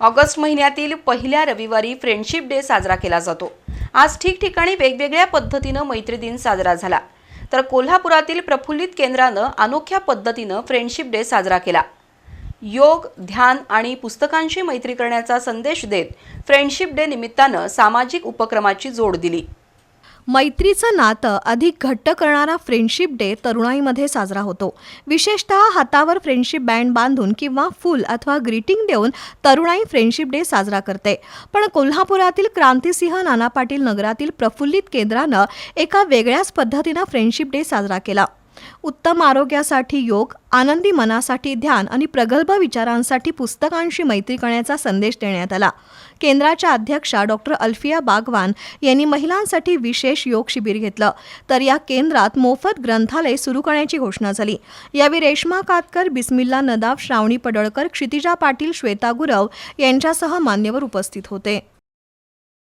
August महिन्यातील पहिल्या रविवारी फ्रेंडशिप डे साजरा केला जातो. आज ठिकठिकाणी वेगवेगळ्या पद्धतीनं मैत्री दिन साजरा झाला. तर कोल्हापुरातील प्रफुल्लित केंद्रानं अनोख्या पद्धतीनं फ्रेंडशिप डे साजरा केला. योग ध्यान आणि पुस्तकांशी मैत्री करण्याचा संदेश देत फ्रेंडशिप डे निमित्तानं सामाजिक उपक्रमाची जोड दिली. मैत्रीचं नातं अधिक घट्ट करणारा फ्रेंडशिप डे तरुणाईमध्ये साजरा होतो. विशेषतः हातावर फ्रेंडशिप बँड बांधून किंवा फूल अथवा ग्रीटिंग देऊन तरुणाई फ्रेंडशिप डे साजरा करते. पण कोल्हापुरातील क्रांतिसिंह नाना पाटील नगरातील प्रफुल्लित केंद्रानं एका वेगळ्याच पद्धतीनं फ्रेंडशिप डे साजरा केला. उत्तम आरोग्यासाठी योग आनंदी मनासाठी ध्यान आणि प्रगल्भ विचारांसाठी पुस्तकांशी मैत्री करण्याचा संदेश देण्यात आला. केंद्राच्या अध्यक्षा डॉक्टर अल्फिया बागवान यांनी महिलांसाठी विशेष योग शिबिर घेतलं. तर या केंद्रात मोफत ग्रंथालय सुरू करण्याची घोषणा झाली. यावेळी रेश्मा कातकर बिस्मिल्ला नदाफ श्रावणी पडळकर क्षितिजा पाटील श्वेता गुरव यांच्यासह मान्यवर उपस्थित होते.